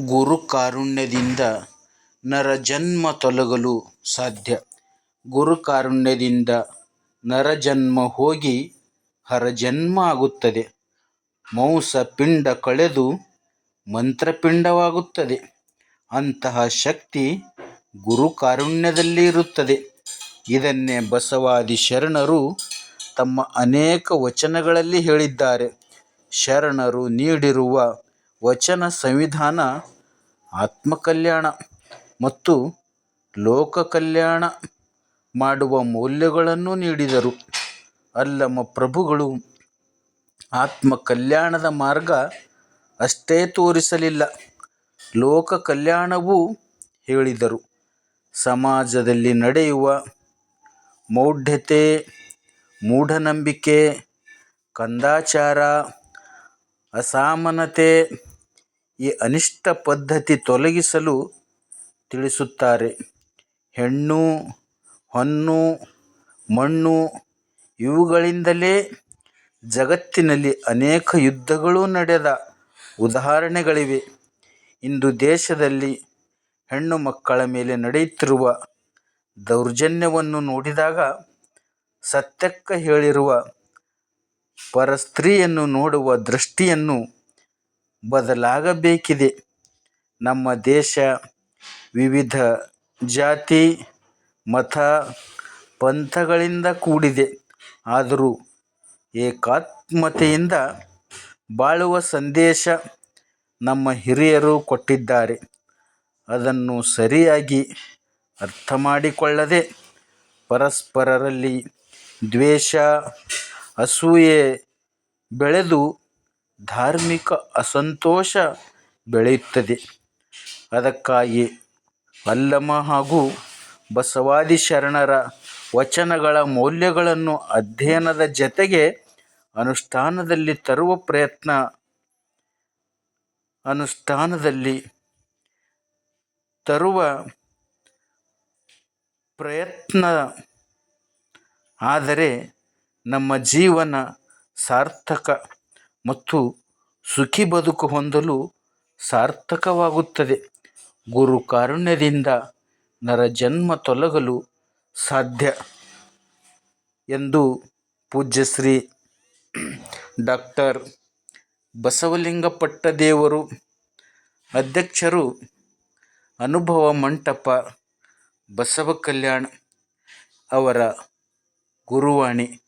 ಗುರು ಕಾರುಣ್ಯದಿಂದ ನರಜನ್ಮ ತೊಲಗಲು ಸಾಧ್ಯ. ಗುರು ಕಾರುಣ್ಯದಿಂದ ನರಜನ್ಮ ಹೋಗಿ ಹರಜನ್ಮ ಆಗುತ್ತದೆ. ಮೌಸ ಪಿಂಡ ಕಳೆದು ಮಂತ್ರಪಿಂಡವಾಗುತ್ತದೆ. ಅಂತಹ ಶಕ್ತಿ ಗುರು ಕಾರುಣ್ಯದಲ್ಲಿ ಇರುತ್ತದೆ. ಇದನ್ನೇ ಬಸವಾದಿ ಶರಣರು ತಮ್ಮ ಅನೇಕ ವಚನಗಳಲ್ಲಿ ಹೇಳಿದ್ದಾರೆ. ಶರಣರು ನೀಡಿರುವ ವಚನ ಸಂವಿಧಾನ, ಆತ್ಮಕಲ್ಯಾಣ ಮತ್ತು ಲೋಕ ಕಲ್ಯಾಣ ಮಾಡುವ ಮೌಲ್ಯಗಳನ್ನು ನೀಡಿದರು. ಅಲ್ಲಮ ಪ್ರಭುಗಳು ಆತ್ಮ ಕಲ್ಯಾಣದ ಮಾರ್ಗ ಅಷ್ಟೇ ತೋರಿಸಲಿಲ್ಲ. ಲೋಕ ಕಲ್ಯಾಣವೂ ಹೇಳಿದರು. ಸಮಾಜದಲ್ಲಿ ನಡೆಯುವ ಮೌಢ್ಯತೆ, ಮೂಢನಂಬಿಕೆ, ಕಂದಾಚಾರ, ಅಸಮಾನತೆ ಈ ಅನಿಷ್ಟ ಪದ್ಧತಿ ತೊಲಗಿಸಲು ತಿಳಿಸುತ್ತಾರೆ. ಹೆಣ್ಣು, ಹೊನ್ನು, ಮಣ್ಣು ಇವುಗಳಿಂದಲೇ ಜಗತ್ತಿನಲ್ಲಿ ಅನೇಕ ಯುದ್ಧಗಳು ನಡೆದ ಉದಾಹರಣೆಗಳಿವೆ. ಇಂದು ದೇಶದಲ್ಲಿ ಹೆಣ್ಣು ಮಕ್ಕಳ ಮೇಲೆ ನಡೆಯುತ್ತಿರುವ ದೌರ್ಜನ್ಯವನ್ನು ನೋಡಿದಾಗ ಸತ್ಯಕ್ಕ ಹೇಳಿರುವ ಪರಸ್ತ್ರೀಯನ್ನು ನೋಡುವ ದೃಷ್ಟಿಯನ್ನು ಬದಲಾಗಬೇಕಿದೆ. ನಮ್ಮ ದೇಶ ವಿವಿಧ ಜಾತಿ, ಮತ, ಪಂಥಗಳಿಂದ ಕೂಡಿದೆ. ಆದರೂ ಏಕಾತ್ಮತೆಯಿಂದ ಬಾಳುವ ಸಂದೇಶ ನಮ್ಮ ಹಿರಿಯರು ಕೊಟ್ಟಿದ್ದಾರೆ. ಅದನ್ನು ಸರಿಯಾಗಿ ಅರ್ಥ ಮಾಡಿಕೊಳ್ಳದೆ ಪರಸ್ಪರರಲ್ಲಿ ದ್ವೇಷ, ಅಸೂಯೆ ಬೆಳೆದು ಧಾರ್ಮಿಕ ಅಸಂತೋಷ ಬೆಳೆಯುತ್ತದೆ. ಅದಕ್ಕಾಗಿ ಅಲ್ಲಮ ಹಾಗೂ ಬಸವಾದಿ ಶರಣರ ವಚನಗಳ ಮೌಲ್ಯಗಳನ್ನು ಅಧ್ಯಯನದ ಜತೆಗೆ ಅನುಷ್ಠಾನದಲ್ಲಿ ತರುವ ಪ್ರಯತ್ನ, ಅನುಷ್ಠಾನದಲ್ಲಿ ತರುವ ಪ್ರಯತ್ನ. ಆದರೆ ನಮ್ಮ ಜೀವನ ಸಾರ್ಥಕ. ಮತ್ತು ಸುಖಿ ಬದುಕು ಹೊಂದಲು ಸಾರ್ಥಕವಾಗುತ್ತದೆ. ಗುರು ಕಾರುಣ್ಯದಿಂದ ನರಜನ್ಮ ತೊಲಗಲು ಸಾಧ್ಯ ಎಂದು ಪೂಜ್ಯಶ್ರೀ ಡಾಕ್ಟರ್ ಬಸವಲಿಂಗಪಟ್ಟದೇವರು ಅಧ್ಯಕ್ಷರು ಅನುಭವ ಮಂಟಪ ಬಸವ ಕಲ್ಯಾಣ ಅವರ ಗುರುವಾಣಿ.